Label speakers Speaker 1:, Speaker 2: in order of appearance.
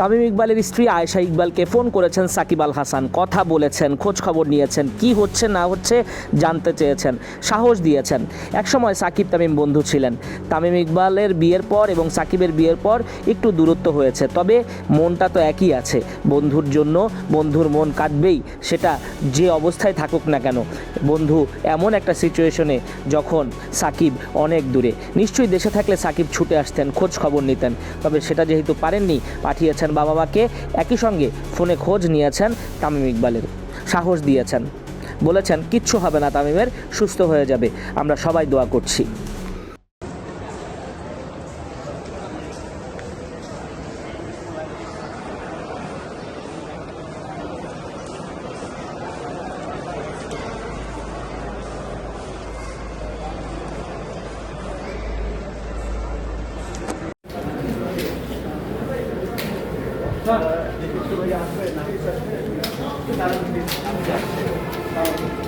Speaker 1: তামিম ইকবালের স্ত্রী আয়েশা ইকবালকে ফোন করেছেন সাকিব আল হাসান। কথা বলেছেন খোঁজ খবর নিয়েছেন, কি হচ্ছে না হচ্ছে জানতে চেয়েছেন, সাহস দিয়েছেন। একসময় সাকিব তামিম বন্ধু ছিলেন। তামিম ইকবালের বিয়ের পর এবং সাকিবের বিয়ের পর একটু দূরত্ব হয়েছে, তবে মনটা তো একই আছে। বন্ধুর জন্য বন্ধুর মন কাটবেই, সেটা যে অবস্থায় থাকুক না কেন। বন্ধু এমন একটা সিচুয়েশনে যখন সাকিব অনেক দূরে। নিশ্চয়ই দেশে থাকলে সাকিব ছুটে আসতেন খোঁজ খবর নিতেন, তবে সেটা যেহেতু পারেননি, পাঠিয়েছেন বাবা মাকে একই সঙ্গে ফোনে খোঁজ নিয়েছেন তামিম ইকবালের। সাহস দিয়েছেন। বলেছেন, কিচ্ছু হবে না তামিমের, সুস্থ হয়ে যাবে। আমরা সবাই দোয়া করছি। Thank you.